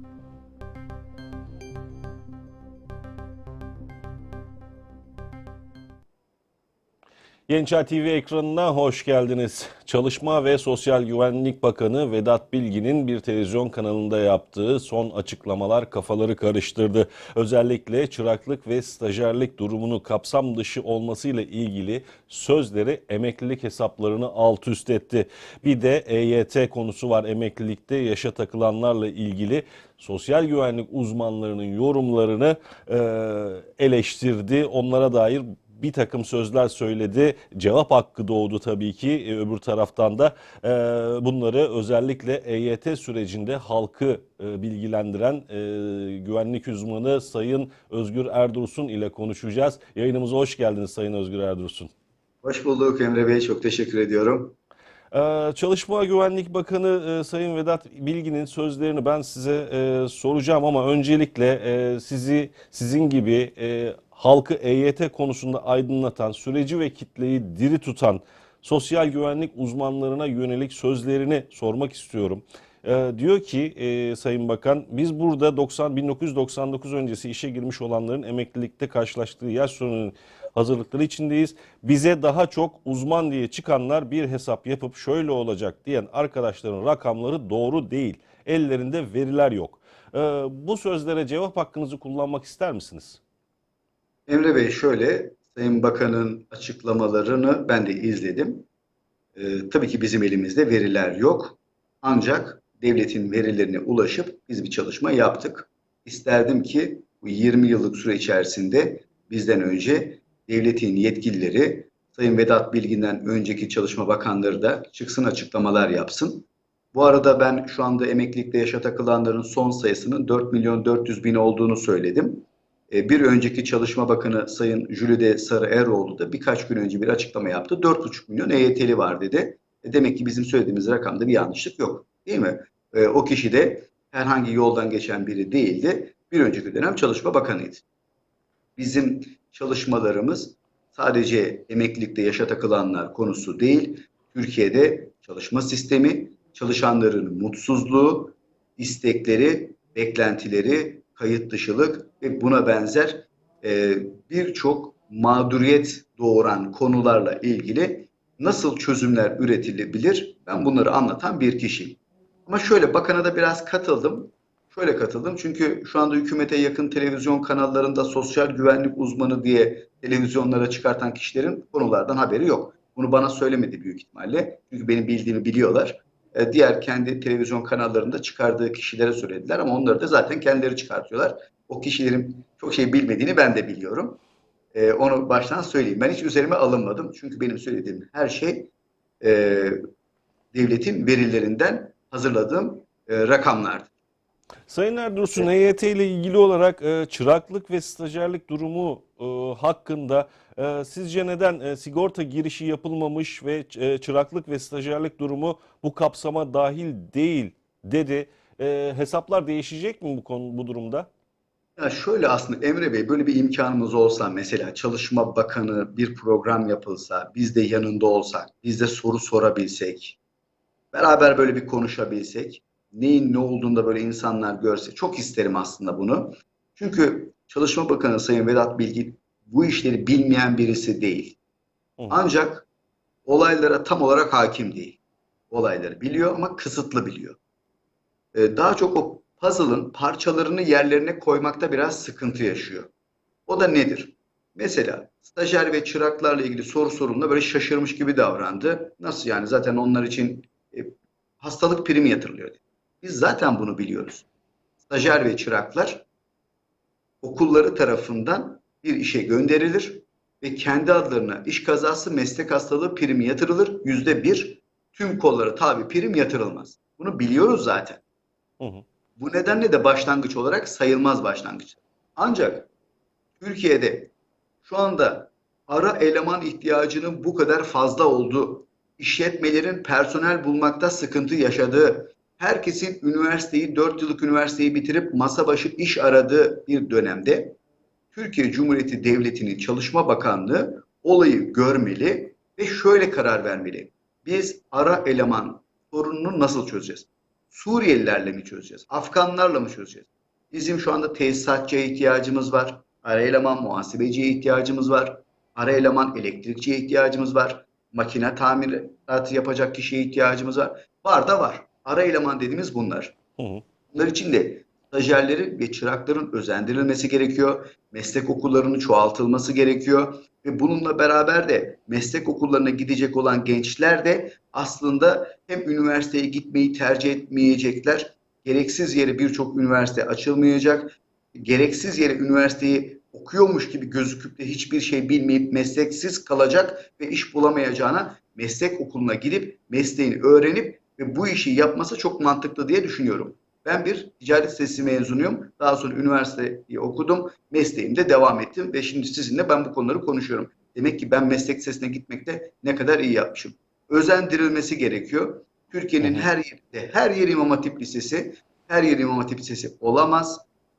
Música Gençler TV ekranına hoş geldiniz. Çalışma ve Sosyal Güvenlik Bakanı Vedat Bilgin'in bir televizyon kanalında yaptığı son açıklamalar kafaları karıştırdı. Özellikle çıraklık ve stajyerlik durumunu kapsam dışı olmasıyla ilgili sözleri emeklilik hesaplarını alt üst etti. Bir de EYT konusu var emeklilikte yaşa takılanlarla ilgili sosyal güvenlik uzmanlarının yorumlarını e, eleştirdi. Onlara dair bir takım sözler söyledi. Cevap hakkı doğdu tabii ki. E, öbür taraftan da e, bunları özellikle EYT sürecinde halkı e, bilgilendiren e, güvenlik uzmanı Sayın Özgür Erdursun ile konuşacağız. Yayınımıza hoş geldiniz Sayın Özgür Erdursun. Hoş bulduk Emre Bey. Çok teşekkür ediyorum. Ee, Çalışma Güvenlik Bakanı e, Sayın Vedat Bilgin'in sözlerini ben size e, soracağım ama öncelikle e, sizi sizin gibi e, halkı EYT konusunda aydınlatan, süreci ve kitleyi diri tutan sosyal güvenlik uzmanlarına yönelik sözlerini sormak istiyorum. Ee, diyor ki e, Sayın Bakan biz burada 90 1999 öncesi işe girmiş olanların emeklilikte karşılaştığı yaş sorununun hazırlıkları içindeyiz. Bize daha çok uzman diye çıkanlar bir hesap yapıp şöyle olacak diyen arkadaşların rakamları doğru değil. Ellerinde veriler yok. Ee, bu sözlere cevap hakkınızı kullanmak ister misiniz? Emre Bey şöyle, Sayın Bakan'ın açıklamalarını ben de izledim. Ee, tabii ki bizim elimizde veriler yok. Ancak devletin verilerine ulaşıp biz bir çalışma yaptık. İsterdim ki bu 20 yıllık süre içerisinde bizden önce devletin yetkilileri Sayın Vedat Bilgin'den önceki çalışma bakanları da çıksın açıklamalar yapsın. Bu arada ben şu anda emeklilikte yaşa takılanların son sayısının 4 milyon 400 bin olduğunu söyledim. E, Bir önceki Çalışma Bakanı Sayın Jülide Sarı Eroğlu da birkaç gün önce bir açıklama yaptı. 4,5 milyon EYT'li var dedi. E, Demek ki bizim söylediğimiz rakamda bir yanlışlık yok. Değil mi? E, O kişi de herhangi yoldan geçen biri değildi. Bir önceki dönem Çalışma Bakanıydı. Bizim çalışmalarımız sadece emeklilikte yaşa takılanlar konusu değil. Türkiye'de çalışma sistemi, çalışanların mutsuzluğu, istekleri, beklentileri, kayıt dışılık ve buna benzer e, birçok mağduriyet doğuran konularla ilgili nasıl çözümler üretilebilir? Ben bunları anlatan bir kişiyim. Ama şöyle bakana da biraz katıldım. Şöyle katıldım çünkü şu anda hükümete yakın televizyon kanallarında sosyal güvenlik uzmanı diye televizyonlara çıkartan kişilerin konulardan haberi yok. Bunu bana söylemedi büyük ihtimalle. Çünkü benim bildiğimi biliyorlar. E, diğer kendi televizyon kanallarında çıkardığı kişilere söylediler ama onları da zaten kendileri çıkartıyorlar. O kişilerin çok şey bilmediğini ben de biliyorum. E, onu baştan söyleyeyim. Ben hiç üzerime alınmadım. Çünkü benim söylediğim her şey e, devletin verilerinden hazırladığım rakamlardı. Sayın Erdursun, EYT ile ilgili olarak e, çıraklık ve stajyerlik durumu e, hakkında e, sizce neden e, sigorta girişi yapılmamış ve e, çıraklık ve stajyerlik durumu bu kapsama dahil değil dedi. E, hesaplar değişecek mi bu konu bu durumda? Ya şöyle aslında Emre Bey böyle bir imkanımız olsa mesela Çalışma Bakanı bir program yapılsa, biz de yanında olsak, biz de soru sorabilsek, beraber böyle bir konuşabilsek, neyin ne olduğunu da böyle insanlar görse çok isterim aslında bunu. Çünkü Çalışma Bakanı Sayın Vedat Bilgin bu işleri bilmeyen birisi değil. Hı. Ancak olaylara tam olarak hakim değil. Olayları biliyor ama kısıtlı biliyor. Ee, daha çok o puzzle'ın parçalarını yerlerine koymakta biraz sıkıntı yaşıyor. O da nedir? Mesela stajyer ve çıraklarla ilgili soru sorulduğunda böyle şaşırmış gibi davrandı. Nasıl yani zaten onlar için e, hastalık primi yatırılıyor. dedi. Biz zaten bunu biliyoruz. Stajyer ve çıraklar okulları tarafından bir işe gönderilir ve kendi adlarına iş kazası meslek hastalığı primi yatırılır. Yüzde bir tüm kollara tabi prim yatırılmaz. Bunu biliyoruz zaten. Hı hı. Bu nedenle de başlangıç olarak sayılmaz başlangıç. Ancak Türkiye'de şu anda ara eleman ihtiyacının bu kadar fazla olduğu, işletmelerin personel bulmakta sıkıntı yaşadığı, herkesin üniversiteyi, 4 yıllık üniversiteyi bitirip masa başı iş aradığı bir dönemde Türkiye Cumhuriyeti Devleti'nin Çalışma Bakanlığı olayı görmeli ve şöyle karar vermeli. Biz ara eleman sorununu nasıl çözeceğiz? Suriyelilerle mi çözeceğiz? Afganlarla mı çözeceğiz? Bizim şu anda tesisatçıya ihtiyacımız var. Ara eleman muhasebeciye ihtiyacımız var. Ara eleman elektrikçiye ihtiyacımız var. Makine tamiratı yapacak kişiye ihtiyacımız var. Var da var. Ara eleman dediğimiz bunlar. Hı hı. Bunlar için de stajyerlerin ve çırakların özendirilmesi gerekiyor. Meslek okullarının çoğaltılması gerekiyor. Ve bununla beraber de meslek okullarına gidecek olan gençler de aslında hem üniversiteye gitmeyi tercih etmeyecekler. Gereksiz yere birçok üniversite açılmayacak. Gereksiz yere üniversiteyi okuyormuş gibi gözüküp de hiçbir şey bilmeyip mesleksiz kalacak ve iş bulamayacağına meslek okuluna gidip mesleğini öğrenip ve bu işi yapması çok mantıklı diye düşünüyorum. Ben bir ticaret sitesi mezunuyum. Daha sonra üniversiteyi okudum. Mesleğimde devam ettim ve şimdi sizinle ben bu konuları konuşuyorum. Demek ki ben meslek sitesine gitmekte ne kadar iyi yapmışım. Özendirilmesi gerekiyor. Türkiye'nin her yerinde, her yer İmam Hatip Lisesi, her yer İmam Hatip Lisesi olamaz.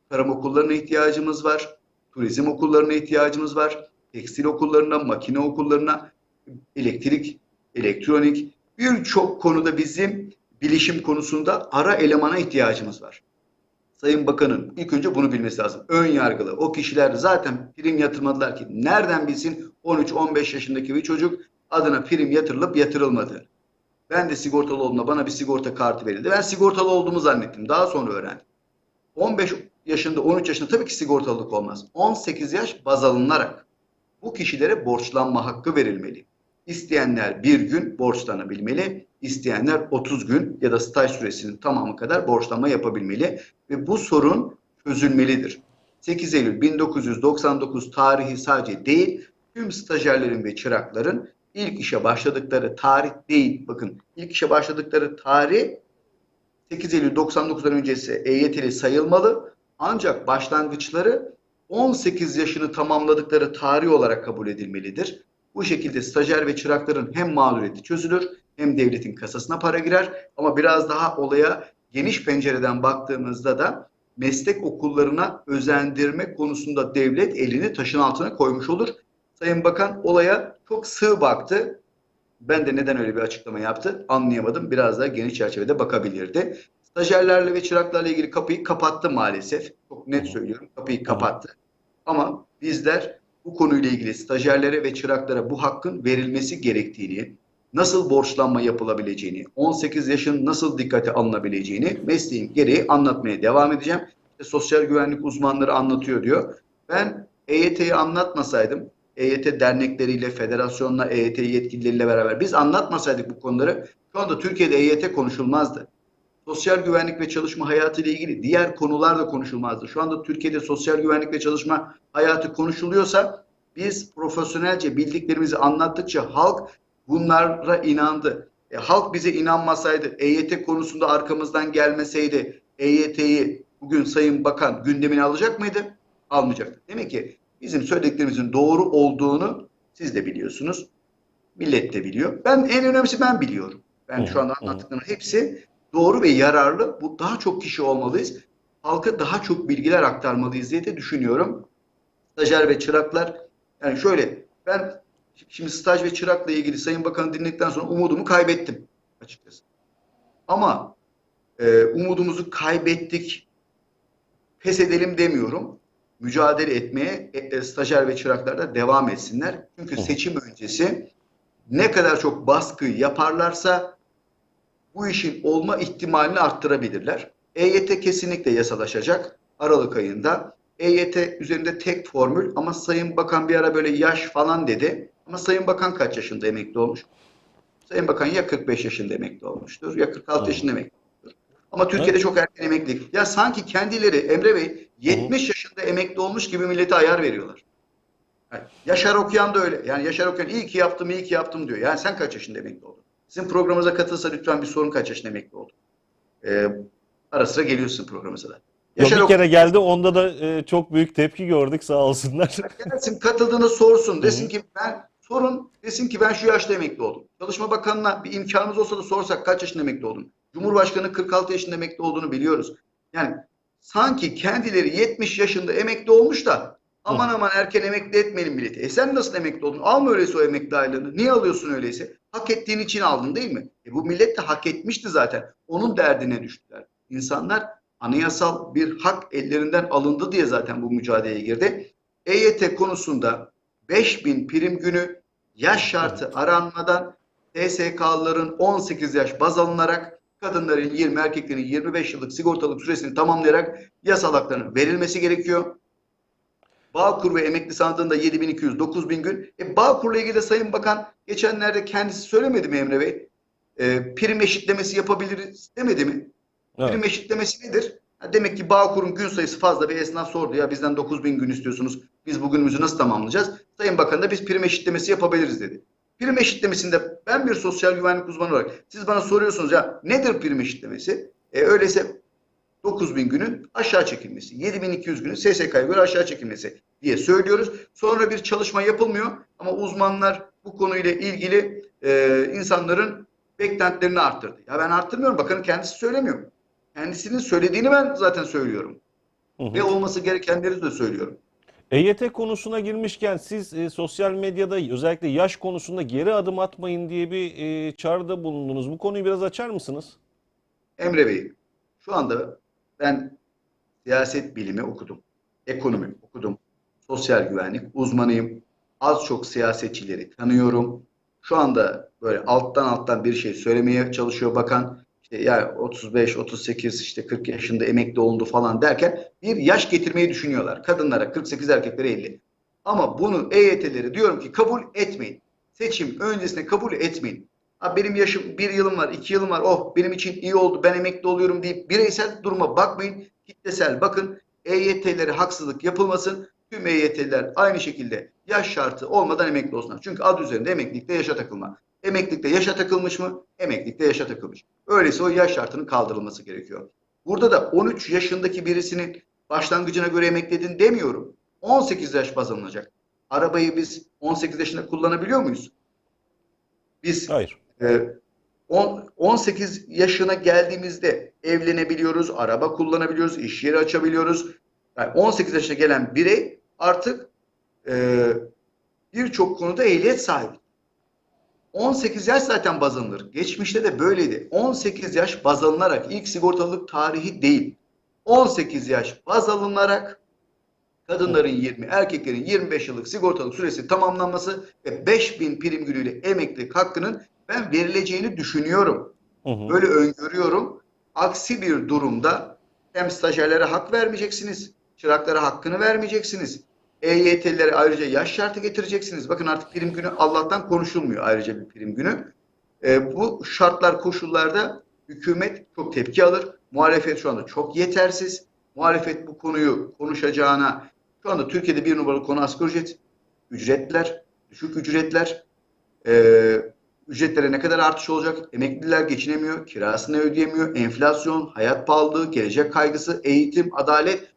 Tarım okullarına ihtiyacımız var. Turizm okullarına ihtiyacımız var. Tekstil okullarına, makine okullarına, elektrik, elektronik birçok konuda bizim bilişim konusunda ara elemana ihtiyacımız var. Sayın Bakan'ın ilk önce bunu bilmesi lazım. Ön yargılı. O kişiler zaten prim yatırmadılar ki nereden bilsin 13-15 yaşındaki bir çocuk adına prim yatırılıp yatırılmadı. Ben de sigortalı olduğumda bana bir sigorta kartı verildi. Ben sigortalı olduğumu zannettim. Daha sonra öğrendim. 15 yaşında, 13 yaşında tabii ki sigortalılık olmaz. 18 yaş baz alınarak bu kişilere borçlanma hakkı verilmeli. İsteyenler bir gün borçlanabilmeli, isteyenler 30 gün ya da staj süresinin tamamı kadar borçlanma yapabilmeli ve bu sorun çözülmelidir. 8 Eylül 1999 tarihi sadece değil, tüm stajyerlerin ve çırakların ilk işe başladıkları tarih değil, bakın ilk işe başladıkları tarih 8 Eylül 99'dan öncesi EYT'li sayılmalı ancak başlangıçları 18 yaşını tamamladıkları tarih olarak kabul edilmelidir. Bu şekilde stajyer ve çırakların hem mağduriyeti çözülür hem devletin kasasına para girer ama biraz daha olaya geniş pencereden baktığımızda da meslek okullarına özendirme konusunda devlet elini taşın altına koymuş olur. Sayın Bakan olaya çok sığ baktı. Ben de neden öyle bir açıklama yaptı anlayamadım. Biraz daha geniş çerçevede bakabilirdi. Stajyerlerle ve çıraklarla ilgili kapıyı kapattı maalesef. Çok net söylüyorum. Kapıyı kapattı. Ama bizler bu konuyla ilgili stajyerlere ve çıraklara bu hakkın verilmesi gerektiğini, nasıl borçlanma yapılabileceğini, 18 yaşın nasıl dikkate alınabileceğini mesleğin gereği anlatmaya devam edeceğim. İşte sosyal güvenlik uzmanları anlatıyor diyor. Ben EYT'yi anlatmasaydım, EYT dernekleriyle, federasyonla, EYT yetkilileriyle beraber biz anlatmasaydık bu konuları şu anda Türkiye'de EYT konuşulmazdı. Sosyal güvenlik ve çalışma hayatı ile ilgili diğer konular da konuşulmazdı. Şu anda Türkiye'de sosyal güvenlik ve çalışma hayatı konuşuluyorsa biz profesyonelce bildiklerimizi anlattıkça halk bunlara inandı. E, halk bize inanmasaydı, EYT konusunda arkamızdan gelmeseydi EYT'yi bugün Sayın Bakan gündemine alacak mıydı? Almayacaktı. Demek ki bizim söylediklerimizin doğru olduğunu siz de biliyorsunuz. Millet de biliyor. Ben en önemlisi ben biliyorum. Ben şu anda anlattıklarımın hepsi doğru ve yararlı. Bu daha çok kişi olmalıyız. Halka daha çok bilgiler aktarmalıyız diye de düşünüyorum. Stajyer ve çıraklar yani şöyle ben şimdi staj ve çırakla ilgili Sayın Bakan'ı dinledikten sonra umudumu kaybettim açıkçası. Ama e, umudumuzu kaybettik pes edelim demiyorum. Mücadele etmeye e, e, stajyer ve çıraklar da devam etsinler. Çünkü seçim öncesi ne kadar çok baskı yaparlarsa bu işin olma ihtimalini arttırabilirler. EYT kesinlikle yasalaşacak Aralık ayında. EYT üzerinde tek formül ama Sayın Bakan bir ara böyle yaş falan dedi. Ama Sayın Bakan kaç yaşında emekli olmuş? Sayın Bakan ya 45 yaşında emekli olmuştur ya 46 Evet. yaşında emekli olmuştur. Ama Türkiye'de çok erken emeklilik. Ya sanki kendileri Emre Bey 70 yaşında emekli olmuş gibi millete ayar veriyorlar. Yani Yaşar Okuyan da öyle. Yani Yaşar Okuyan iyi ki yaptım, iyi ki yaptım diyor. Yani sen kaç yaşında emekli oldun? Sizin programımıza katılsa lütfen bir sorun kaç yaşında emekli oldun? Ee, ara sıra geliyorsun programımıza da. Yok, Yaşar bir Okuyan kere geldi onda da e, çok büyük tepki gördük sağ olsunlar. gelsin katıldığında sorsun. Desin hı. ki ben sorun desin ki ben şu yaşta emekli oldum. Çalışma Bakanı'na bir imkanımız olsa da sorsak kaç yaşında emekli oldun? Cumhurbaşkanı 46 yaşında emekli olduğunu biliyoruz. Yani sanki kendileri 70 yaşında emekli olmuş da Aman aman erken emekli etmeyelim milleti. E sen nasıl emekli oldun? Alma öyleyse o emekli aylığını. Niye alıyorsun öyleyse? Hak ettiğin için aldın değil mi? E bu millet de hak etmişti zaten. Onun derdine düştüler. İnsanlar anayasal bir hak ellerinden alındı diye zaten bu mücadeleye girdi. EYT konusunda 5000 prim günü yaş şartı aranmadan TSK'lıların 18 yaş baz alınarak kadınların 20 erkeklerin 25 yıllık sigortalık süresini tamamlayarak yasal haklarının verilmesi gerekiyor. Bağkur ve emekli sandığında 7200 9000 gün. E, Bağkur'la ilgili de Sayın Bakan geçenlerde kendisi söylemedi mi Emre Bey? E, prim eşitlemesi yapabiliriz demedi mi? Evet. Prim eşitlemesi nedir? Ha, demek ki Bağkur'un gün sayısı fazla bir esnaf sordu ya bizden 9000 gün istiyorsunuz. Biz bugünümüzü nasıl tamamlayacağız? Sayın Bakan da biz prim eşitlemesi yapabiliriz dedi. Prim eşitlemesinde ben bir sosyal güvenlik uzmanı olarak siz bana soruyorsunuz ya nedir prim eşitlemesi? E, öyleyse 9000 günün aşağı çekilmesi, 7200 günün SSK'ya göre aşağı çekilmesi diye söylüyoruz. Sonra bir çalışma yapılmıyor ama uzmanlar bu konuyla ilgili e, insanların beklentilerini arttırdı. Ya ben arttırmıyorum. Bakın kendisi söylemiyor. Kendisinin söylediğini ben zaten söylüyorum. Hı hı. Ve olması gerekenleri de söylüyorum. EYT konusuna girmişken siz e, sosyal medyada özellikle yaş konusunda geri adım atmayın diye bir e, çağrıda bulundunuz. Bu konuyu biraz açar mısınız? Emre Bey, şu anda ben siyaset bilimi okudum. Ekonomi okudum. Sosyal güvenlik uzmanıyım. Az çok siyasetçileri tanıyorum. Şu anda böyle alttan alttan bir şey söylemeye çalışıyor bakan. İşte ya 35, 38, işte 40 yaşında emekli oldu falan derken bir yaş getirmeyi düşünüyorlar. Kadınlara 48, erkeklere 50. Ama bunu EYT'leri diyorum ki kabul etmeyin. Seçim öncesinde kabul etmeyin. Ha benim yaşım bir yılım var, iki yılım var. Oh benim için iyi oldu, ben emekli oluyorum deyip bireysel duruma bakmayın. Kitlesel bakın. EYT'lere haksızlık yapılmasın. Tüm EYT'liler aynı şekilde yaş şartı olmadan emekli olsunlar. Çünkü adı üzerinde emeklilikte yaşa takılma. Emeklilikte yaşa takılmış mı? Emeklilikte yaşa takılmış. Öyleyse o yaş şartının kaldırılması gerekiyor. Burada da 13 yaşındaki birisinin başlangıcına göre emekledin demiyorum. 18 yaş baz alınacak. Arabayı biz 18 yaşında kullanabiliyor muyuz? Biz Hayır. Ee, on- 18 yaşına geldiğimizde evlenebiliyoruz, araba kullanabiliyoruz, iş yeri açabiliyoruz. Yani 18 yaşına gelen birey artık e, birçok konuda ehliyet sahibi. 18 yaş zaten baz alınır. Geçmişte de böyleydi. 18 yaş baz alınarak ilk sigortalılık tarihi değil. 18 yaş baz alınarak kadınların 20, erkeklerin 25 yıllık sigortalık süresi tamamlanması ve 5000 prim günüyle emeklilik hakkının ben verileceğini düşünüyorum. Hı hı. Böyle öngörüyorum. Aksi bir durumda hem stajyerlere hak vermeyeceksiniz, çıraklara hakkını vermeyeceksiniz. EYT'lilere ayrıca yaş şartı getireceksiniz. Bakın artık prim günü Allah'tan konuşulmuyor ayrıca bir prim günü. E, bu şartlar koşullarda hükümet çok tepki alır. Muhalefet şu anda çok yetersiz. Muhalefet bu konuyu konuşacağına şu anda Türkiye'de bir numaralı konu asgari ücret, ücretler, düşük ücretler, e, ücretlere ne kadar artış olacak? Emekliler geçinemiyor, kirasını ödeyemiyor, enflasyon, hayat pahalılığı, gelecek kaygısı, eğitim, adalet,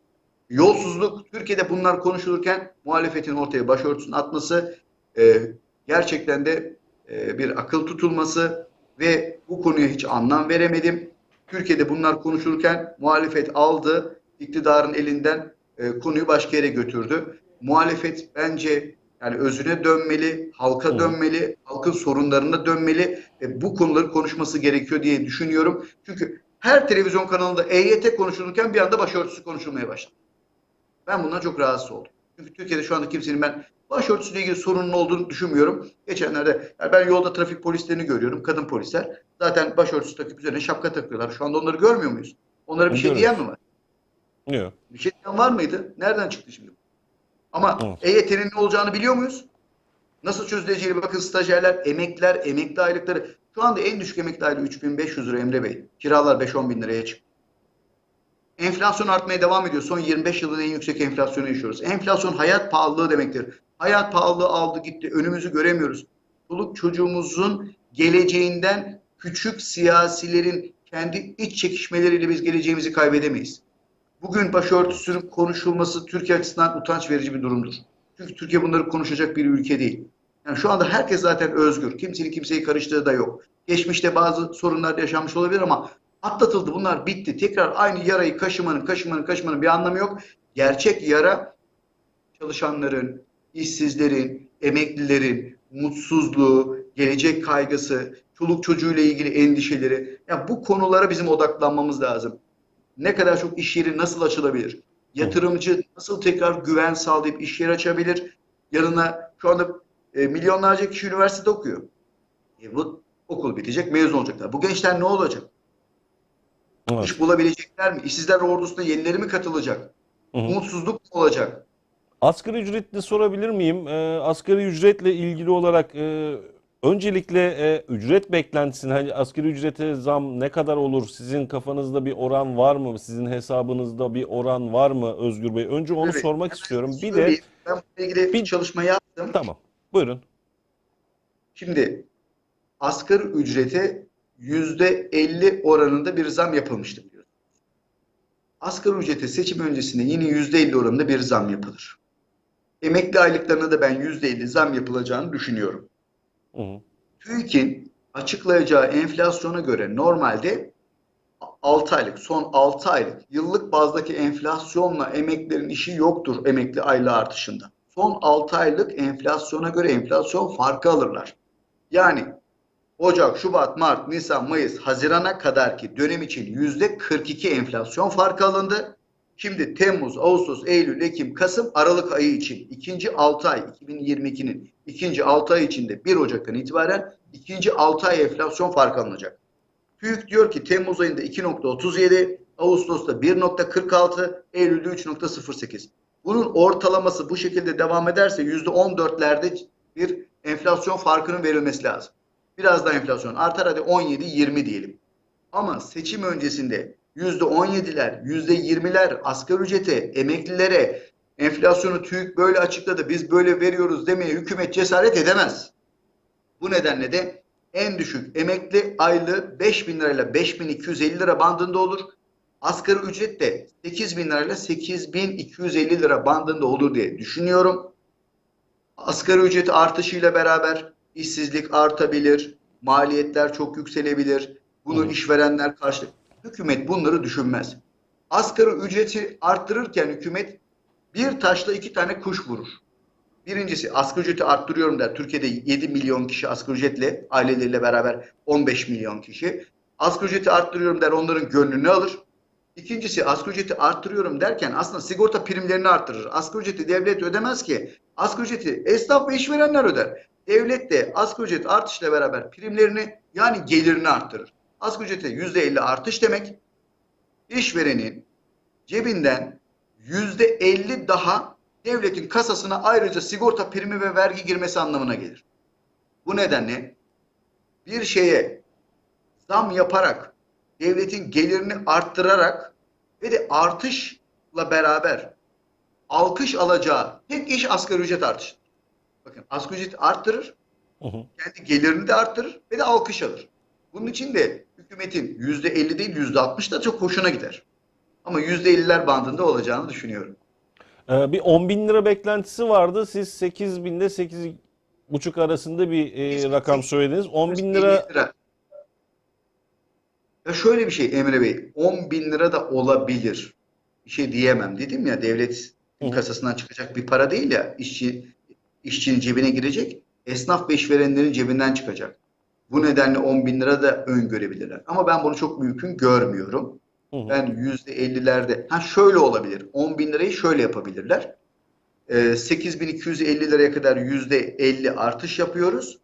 yolsuzluk. Türkiye'de bunlar konuşulurken muhalefetin ortaya başörtüsünü atması, e, gerçekten de e, bir akıl tutulması ve bu konuya hiç anlam veremedim. Türkiye'de bunlar konuşulurken muhalefet aldı, iktidarın elinden e, konuyu başka yere götürdü. Muhalefet bence yani özüne dönmeli, halka dönmeli, halkın sorunlarına dönmeli ve bu konuları konuşması gerekiyor diye düşünüyorum. Çünkü her televizyon kanalında EYT konuşulurken bir anda başörtüsü konuşulmaya başladı. Ben bundan çok rahatsız oldum. Çünkü Türkiye'de şu anda kimsenin ben başörtüsüyle ilgili sorunun olduğunu düşünmüyorum. Geçenlerde yani ben yolda trafik polislerini görüyorum, kadın polisler. Zaten başörtüsü takıp üzerine şapka takıyorlar. Şu anda onları görmüyor muyuz? Onlara bir şey diyen mi var? Yok. Bir şey diyen var mıydı? Nereden çıktı şimdi? Ama Evet. EYT'nin ne olacağını biliyor muyuz? Nasıl çözüleceğini bakın stajyerler, emekliler, emekli aylıkları. Şu anda en düşük emekli aylığı 3500 lira Emre Bey. Kiralar 5-10 bin liraya çıktı. Enflasyon artmaya devam ediyor. Son 25 yılın en yüksek enflasyonu yaşıyoruz. Enflasyon hayat pahalılığı demektir. Hayat pahalılığı aldı gitti. Önümüzü göremiyoruz. Çoluk çocuğumuzun geleceğinden küçük siyasilerin kendi iç çekişmeleriyle biz geleceğimizi kaybedemeyiz. Bugün başörtüsünün konuşulması Türkiye açısından utanç verici bir durumdur. Çünkü Türkiye bunları konuşacak bir ülke değil. Yani şu anda herkes zaten özgür. Kimsenin kimseyi karıştığı da yok. Geçmişte bazı sorunlar yaşanmış olabilir ama atlatıldı. Bunlar bitti. Tekrar aynı yarayı kaşımanın, kaşımanın, kaşımanın bir anlamı yok. Gerçek yara çalışanların, işsizlerin, emeklilerin mutsuzluğu, gelecek kaygısı, çoluk çocuğuyla ilgili endişeleri. Ya bu konulara bizim odaklanmamız lazım. Ne kadar çok iş yeri nasıl açılabilir? Yatırımcı nasıl tekrar güven sağlayıp iş yeri açabilir? Yanına şu anda e, milyonlarca kişi üniversitede okuyor. E, bu okul bitecek, mezun olacaklar. Bu gençler ne olacak? Evet. İş bulabilecekler mi? İşsizler ordusuna yenileri mi katılacak? Hı hı. Umutsuzluk mu olacak? Asgari ücretli sorabilir miyim? Ee, asgari ücretle ilgili olarak e, öncelikle e, ücret beklentisini, hani asgari ücrete zam ne kadar olur? Sizin kafanızda bir oran var mı? Sizin hesabınızda bir oran var mı Özgür Bey? Önce onu Evet. sormak istiyorum. Bir de ben bununla ilgili bir- çalışma yaptım. tamam. Buyurun. Şimdi asgari ücrete yüzde 50 oranında bir zam yapılmıştı biliyorsunuz. Asgari ücrete seçim öncesinde yine yüzde 50 oranında bir zam yapılır. Emekli aylıklarına da ben yüzde 50 zam yapılacağını düşünüyorum. Hı hı. TÜİK'in açıklayacağı enflasyona göre normalde 6 aylık, son 6 aylık yıllık bazdaki enflasyonla emeklilerin işi yoktur emekli aylığı artışında. Son 6 aylık enflasyona göre enflasyon farkı alırlar. Yani Ocak, Şubat, Mart, Nisan, Mayıs, Haziran'a kadarki dönem için yüzde 42 enflasyon farkı alındı. Şimdi Temmuz, Ağustos, Eylül, Ekim, Kasım, Aralık ayı için ikinci 6 ay 2022'nin ikinci 6 ay içinde 1 Ocak'tan itibaren ikinci 6 ay enflasyon farkı alınacak. TÜİK diyor ki Temmuz ayında 2.37, Ağustos'ta 1.46, Eylül'de 3.08. Bunun ortalaması bu şekilde devam ederse %14'lerde bir enflasyon farkının verilmesi lazım. Biraz daha enflasyon artar hadi 17-20 diyelim. Ama seçim öncesinde %17'ler, %20'ler asgari ücrete, emeklilere enflasyonu TÜİK böyle açıkladı, biz böyle veriyoruz demeye hükümet cesaret edemez. Bu nedenle de en düşük emekli aylığı 5 bin lirayla 5250 lira bandında olur. Asgari ücret de 8 bin lirayla 8250 lira bandında olur diye düşünüyorum. Asgari ücret artışıyla beraber işsizlik artabilir, maliyetler çok yükselebilir. Bunu Hı. işverenler karşı. Hükümet bunları düşünmez. Asgari ücreti arttırırken hükümet bir taşla iki tane kuş vurur. Birincisi asgari ücreti arttırıyorum der. Türkiye'de 7 milyon kişi asgari ücretle aileleriyle beraber 15 milyon kişi. Asgari ücreti arttırıyorum der onların gönlünü alır. İkincisi asgari ücreti arttırıyorum derken aslında sigorta primlerini arttırır. Asgari ücreti devlet ödemez ki. Asgari ücreti esnaf ve işverenler öder. Devlet de asgari ücret artışla beraber primlerini yani gelirini arttırır. Asgari ücrete %50 artış demek işverenin cebinden %50 daha devletin kasasına ayrıca sigorta primi ve vergi girmesi anlamına gelir. Bu nedenle bir şeye zam yaparak devletin gelirini arttırarak ve de artışla beraber alkış alacağı tek iş asgari ücret artışı. Bakın asgari ücret arttırır, Hı hı. kendi gelirini de arttırır ve de alkış alır. Bunun için de hükümetin yüzde elli değil yüzde altmış da çok hoşuna gider. Ama yüzde elliler bandında olacağını düşünüyorum. Ee, bir 10 bin lira beklentisi vardı. Siz 8 binde 8 buçuk arasında bir e, rakam söylediniz. 10 bin lira 50 lira. Ya şöyle bir şey Emre Bey, 10 bin lira da olabilir. Bir şey diyemem. Dedim ya devlet Hı. kasasından çıkacak bir para değil ya işçi işçinin cebine girecek. Esnaf ve işverenlerin cebinden çıkacak. Bu nedenle 10 bin lira da öngörebilirler. Ama ben bunu çok mümkün görmüyorum. Hı hı. Ben yüzde ellilerde, ha şöyle olabilir. 10 bin lirayı şöyle yapabilirler. Ee, 8250 liraya kadar yüzde 50 artış yapıyoruz.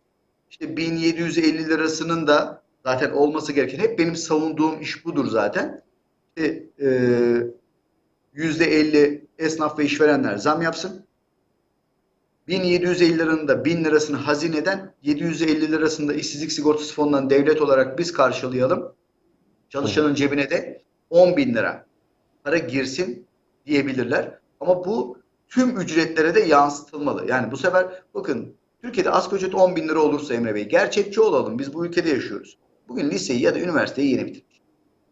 İşte 1750 lirasının da zaten olması gereken, hep benim savunduğum iş budur zaten. İşte, e, yüzde 50 esnaf ve işverenler zam yapsın. 1750 liranın da 1000 lirasını hazineden 750 lirasını da işsizlik sigortası fonundan devlet olarak biz karşılayalım. Çalışanın cebine de 10 bin lira para girsin diyebilirler. Ama bu tüm ücretlere de yansıtılmalı. Yani bu sefer bakın Türkiye'de asgari ücret 10 bin lira olursa Emre Bey gerçekçi olalım. Biz bu ülkede yaşıyoruz. Bugün liseyi ya da üniversiteyi yeni bitirmiş.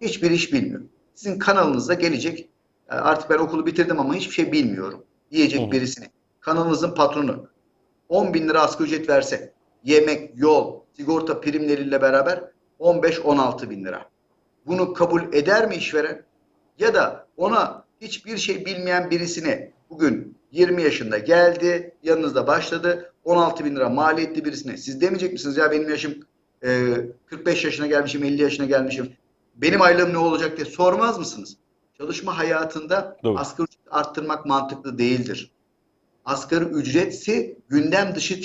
Hiçbir iş bilmiyor. Sizin kanalınızda gelecek "Ya artık ben okulu bitirdim ama hiçbir şey bilmiyorum diyecek hı. birisini. Kanalınızın patronu 10 bin lira asgari ücret verse yemek, yol, sigorta primleriyle beraber 15-16 bin lira. Bunu kabul eder mi işveren? Ya da ona hiçbir şey bilmeyen birisine bugün 20 yaşında geldi, yanınızda başladı. 16 bin lira maliyetli birisine. Siz demeyecek misiniz ya benim yaşım e, 45 yaşına gelmişim, 50 yaşına gelmişim. Benim aylığım ne olacak diye sormaz mısınız? Çalışma hayatında Doğru. asgari ücret arttırmak mantıklı değildir. Asgari ücretsi gündem dışı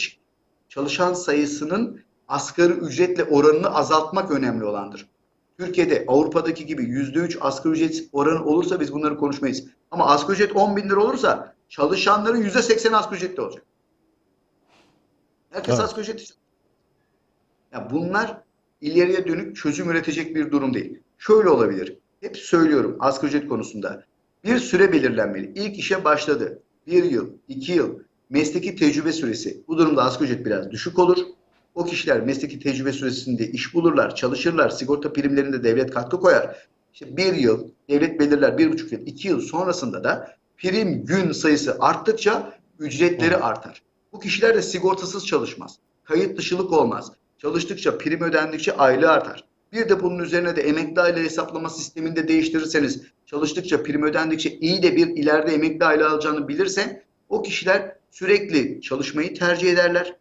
çalışan sayısının asgari ücretle oranını azaltmak önemli olandır. Türkiye'de Avrupa'daki gibi %3 asgari ücret oranı olursa biz bunları konuşmayız. Ama asgari ücret 10 bin lira olursa çalışanların %80 asgari ücretli olacak. Herkes Evet. asgari ücretli. Ya bunlar ileriye dönük çözüm üretecek bir durum değil. Şöyle olabilir. Hep söylüyorum asgari ücret konusunda. Bir süre belirlenmeli. İlk işe başladı. Bir yıl, iki yıl mesleki tecrübe süresi. Bu durumda asgari ücret biraz düşük olur. O kişiler mesleki tecrübe süresinde iş bulurlar, çalışırlar, sigorta primlerinde devlet katkı koyar. İşte bir yıl devlet belirler, bir buçuk yıl, iki yıl sonrasında da prim gün sayısı arttıkça ücretleri artar. Bu kişiler de sigortasız çalışmaz. Kayıt dışılık olmaz. Çalıştıkça prim ödendikçe aylığı artar. Bir de bunun üzerine de emekli aile hesaplama sistemini de değiştirirseniz çalıştıkça prim ödendikçe iyi de bir ileride emekli aile alacağını bilirse o kişiler sürekli çalışmayı tercih ederler.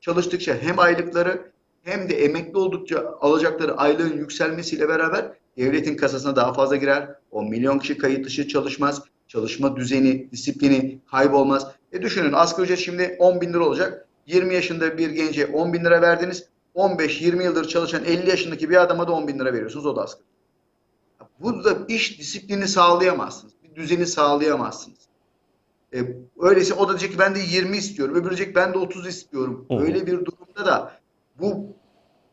Çalıştıkça hem aylıkları hem de emekli oldukça alacakları aylığın yükselmesiyle beraber devletin kasasına daha fazla girer. 10 milyon kişi kayıt dışı çalışmaz. Çalışma düzeni, disiplini kaybolmaz. E düşünün asgari ücret şimdi 10 bin lira olacak. 20 yaşında bir gence 10 bin lira verdiniz. 15-20 yıldır çalışan 50 yaşındaki bir adama da 10 bin lira veriyorsunuz. O da asgari. Burada iş disiplini sağlayamazsınız. Bir düzeni sağlayamazsınız. E, öyleyse o da diyecek ki ben de 20 istiyorum. Öbürü diyecek ben de 30 istiyorum. Hı. Öyle bir durumda da bu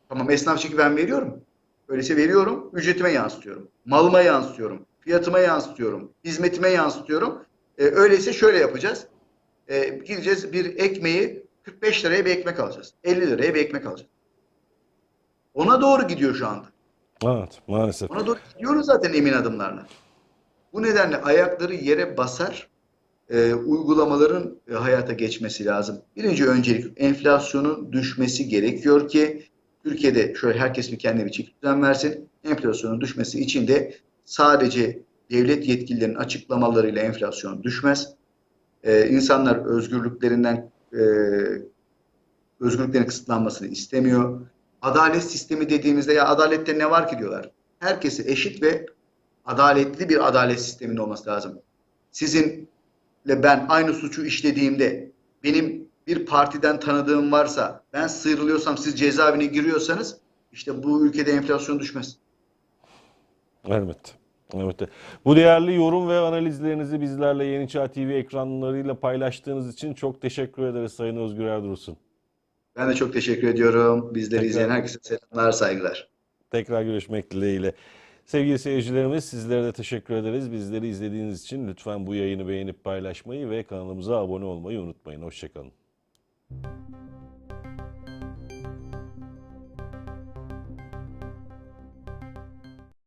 tamam esnaf çeki ben veriyorum. Öyleyse veriyorum, ücretime yansıtıyorum. Malıma yansıtıyorum. Fiyatıma yansıtıyorum. Hizmetime yansıtıyorum. E, öyleyse şöyle yapacağız. E, gideceğiz bir ekmeği 45 liraya bir ekmek alacağız. 50 liraya bir ekmek alacağız. Ona doğru gidiyor şu anda. Evet maalesef. Ona doğru gidiyoruz zaten emin adımlarla. Bu nedenle ayakları yere basar e, uygulamaların e, hayata geçmesi lazım. Birinci öncelik enflasyonun düşmesi gerekiyor ki Türkiye'de şöyle herkes bir kendine bir çeki düzen versin. Enflasyonun düşmesi için de sadece devlet yetkililerinin açıklamalarıyla enflasyon düşmez. E, insanlar özgürlüklerinden e, özgürlüklerin kısıtlanmasını istemiyor. Adalet sistemi dediğimizde ya adalette ne var ki diyorlar. Herkesi eşit ve adaletli bir adalet sisteminin olması lazım. Sizinle ben aynı suçu işlediğimde benim bir partiden tanıdığım varsa ben sıyrılıyorsam siz cezaevine giriyorsanız işte bu ülkede enflasyon düşmez. Elbette. Evet. Bu değerli yorum ve analizlerinizi bizlerle Yeni Çağ TV ekranlarıyla paylaştığınız için çok teşekkür ederiz Sayın Özgür Erdursun. Ben de çok teşekkür ediyorum. Bizleri Tekrar- izleyen herkese selamlar, saygılar. Tekrar görüşmek dileğiyle. Sevgili seyircilerimiz sizlere de teşekkür ederiz. Bizleri izlediğiniz için lütfen bu yayını beğenip paylaşmayı ve kanalımıza abone olmayı unutmayın. Hoşçakalın.